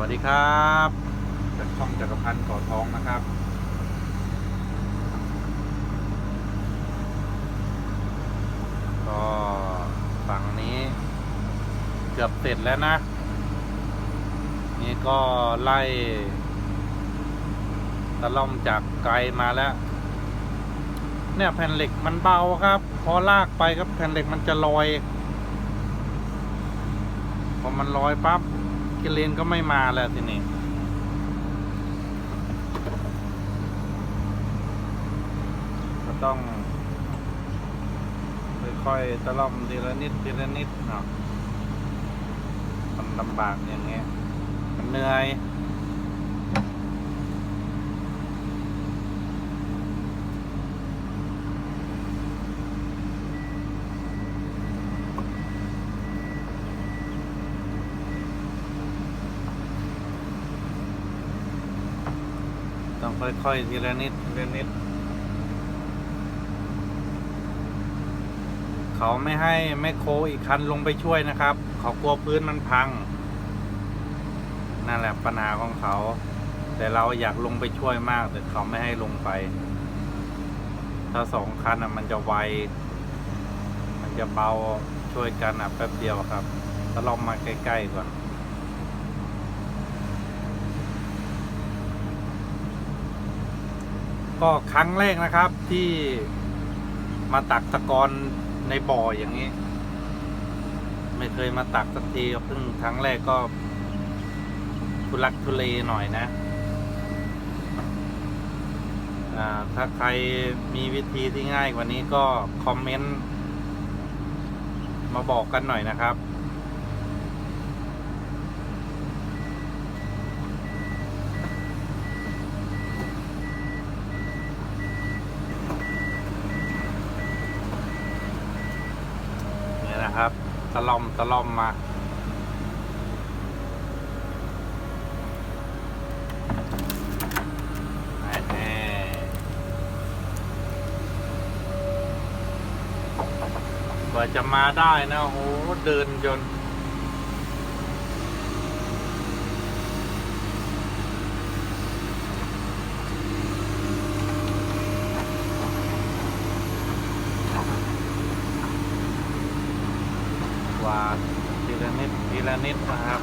วัสดีครับจากช่องจักรพันธ์ก่อทองนะครับ ก็ฝั่งนี้ เกือบเสร็จแล้วนะ นี่ก็ไล่ตะล่อมจากไกลมาแล้ว เนี่ยแผ่นเหล็กมันเบาครับ พอลากไปครับแผ่นเหล็กมันจะลอย พอมันลอยปั๊บ กิเลนก็ไม่มาแล้วทีนี้ก็ต้องค่อยๆตะล่อมทีละนิดทีละนิดเนาะมันลำบากอย่างเงี้ยมันเหนื่อย ต้องค่อยๆทีละนิดทีละนิด เขาไม่ให้แมคโคอีกคันลงไปช่วยนะครับ เขากลัวพื้นมันพัง นั่นแหละปัญหาของเขา แต่เราอยากลงไปช่วยมาก แต่เขาไม่ให้ลงไป ถ้าสองคันอะ มันจะไว มันจะเบาช่วยกันอะแป๊บเดียวครับถ้าลองมาใกล้ๆก่อน ก็ครั้งแรกนะครับที่มาตักตะกอนในบ่ออย่างนี้ ไม่เคยมาตักสักทีเพิ่งครั้งแรกก็ทุลักทุเลหน่อยนะอ่าถ้าใครมีวิธีที่ง่ายกว่านี้ก็คอมเมนต์มาบอกกันหน่อยนะครับ นี่นะครับตล่อมตะล่อมมาแน่กว่าจะมาได้นะโอ้โหเดินจน กวาดทีละนิดทีละนิดนะครับ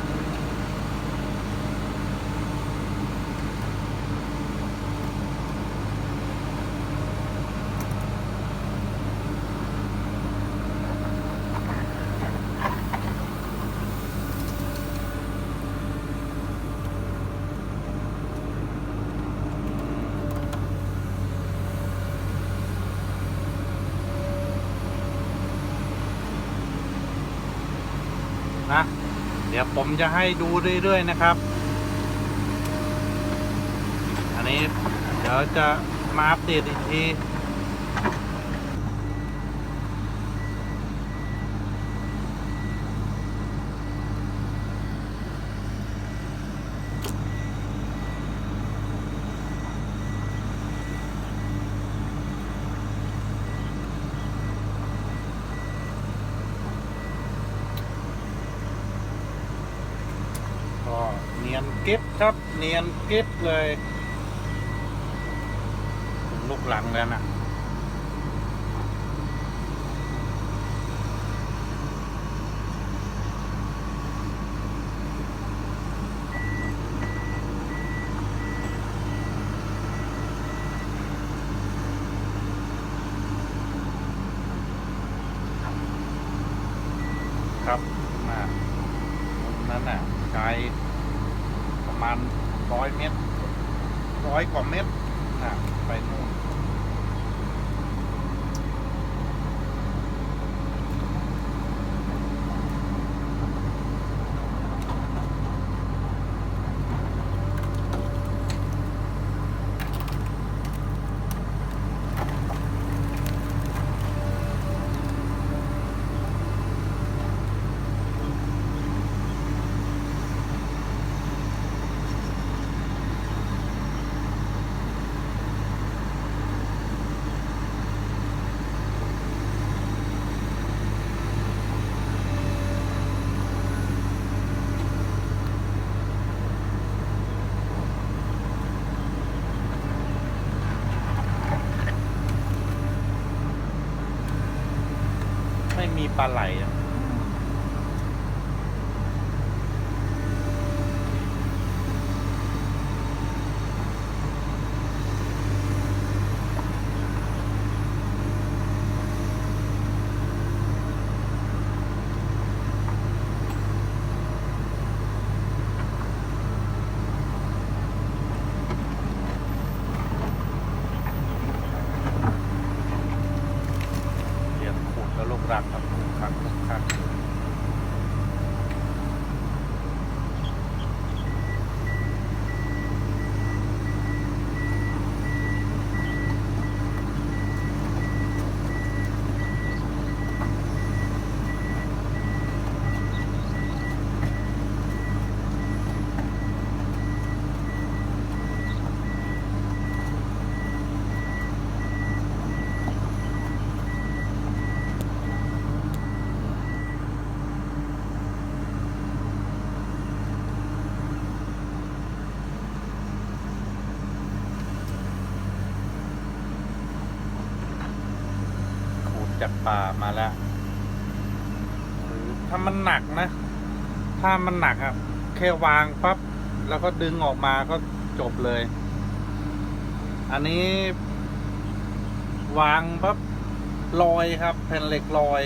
นะ เดี๋ยวผมจะให้ดูเรื่อยๆนะครับ อันนี้เดี๋ยวจะมาอัปเดตอีกที ก็เนียนเก็บครับ เนียนเก็บเลยลูกหลังแล้วนะครับขึ้นมาตรงนั้นน่ะไกลประมาณร้อยเมตรร้อยกว่า เม็ดน่ะไปนู่น ค ปลาไหลอะเหยียบขูดแล้วลูกรักครับ ครับครับด จากป่ามาแล้วถ้ามันหนักนะ ถ้ามันหนักอะแค่วางปั๊บแล้วก็ดึงออกมาก็จบเลย อันนี้ วางปั๊บลอยครับ แผ่นเหล็กลอย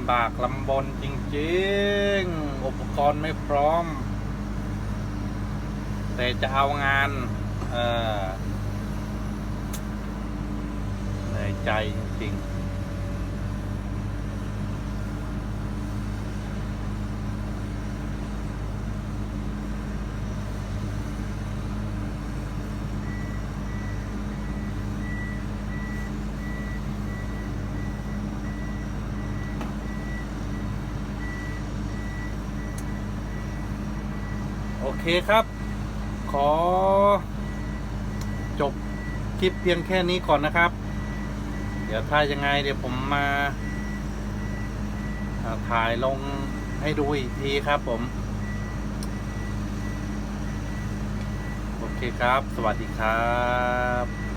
ำบากลำบนจริงๆ อุปกรณ์ไม่พร้อม แต่จะเอางานเออเหนื่อยใจจริงๆ เคครับ ขอ จบคลิปเพียงแค่นี้ก่อนนะครับ เดี๋ยวถ้ายังไงเดี๋ยวผมมาอ่าถ่ายลงให้ดูอีกทีครับผม โอเคครับ สวัสดีครับ